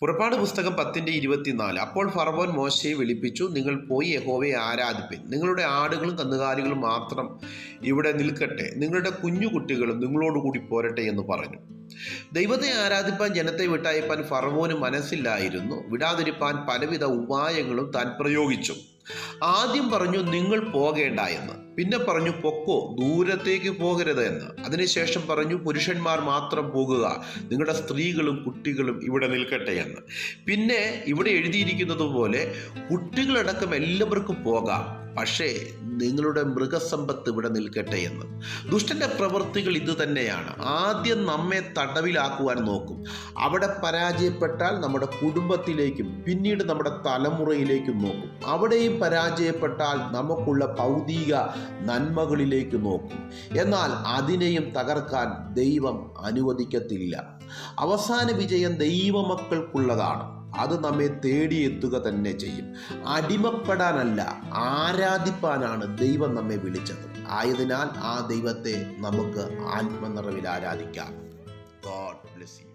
പുറപ്പാട് പുസ്തകം പത്തിന്റെ ഇരുപത്തിനാല്. അപ്പോൾ ഫറവോൻ മോശയെ വിളിപ്പിച്ചു നിങ്ങൾ പോയി യഹോവയെ ആരാധിപ്പിൻ. നിങ്ങളുടെ ആടുകളും കന്നുകാലികളും മാത്രം ഇവിടെ നിൽക്കട്ടെ. നിങ്ങളുടെ കുഞ്ഞുകുട്ടികളും നിങ്ങളോടുകൂടി പോരട്ടെ എന്ന് പറഞ്ഞു. ദൈവത്തെ ആരാധിപ്പാൻ ജനത്തെ വിട്ടയപ്പാൻ ഫറവോന് മനസ്സില്ലായിരുന്നു. വിടാതിരിപ്പാൻ പലവിധ ഉപായങ്ങളും താൻ പ്രയോഗിച്ചു. ആദ്യം പറഞ്ഞു നിങ്ങൾ പോകേണ്ട എന്ന്. പിന്നെ പറഞ്ഞു പൊക്കോ ദൂരത്തേക്ക് പോകരുത് എന്ന്. അതിനുശേഷം പറഞ്ഞു പുരുഷന്മാർ മാത്രം പോകുക നിങ്ങളുടെ സ്ത്രീകളും കുട്ടികളും ഇവിടെ നിൽക്കട്ടെ എന്ന്. പിന്നെ ഇവിടെ എഴുതിയിരിക്കുന്നത് പോലെ കുട്ടികളടക്കം എല്ലാവർക്കും പോകാം. പക്ഷേ നിങ്ങളുടെ മൃഗസമ്പത്ത് ഇവിടെ നിൽക്കട്ടെ എന്ന്. ദുഷ്ടന്റെ പ്രവൃത്തികൾ ഇത് തന്നെയാണ്. ആദ്യം നമ്മെ തടവിലാക്കുവാൻ നോക്കും. അവിടെ പരാജയപ്പെട്ടാൽ നമ്മുടെ കുടുംബത്തിലേക്കും പിന്നീട് നമ്മുടെ തലമുറയിലേക്കും നോക്കും. അവിടെയും പരാജയപ്പെട്ടാൽ നമുക്കുള്ള ഭൗതിക നന്മകളിലേക്ക് നോക്കും. എന്നാൽ അതിനെയും തകർക്കാൻ ദൈവം അനുവദിക്കത്തില്ല. അവസാന വിജയം ദൈവമക്കൾക്കുള്ളതാണ്. അത് നമ്മെ തേടിയെത്തുക തന്നെ ചെയ്യും. അടിമപ്പെടാനല്ല ആരാധിപ്പാനാണ് ദൈവം നമ്മെ വിളിച്ചത്. ആയതിനാൽ ആ ദൈവത്തെ നമുക്ക് ആത്മനിറവിൽ ആരാധിക്കാം. God bless you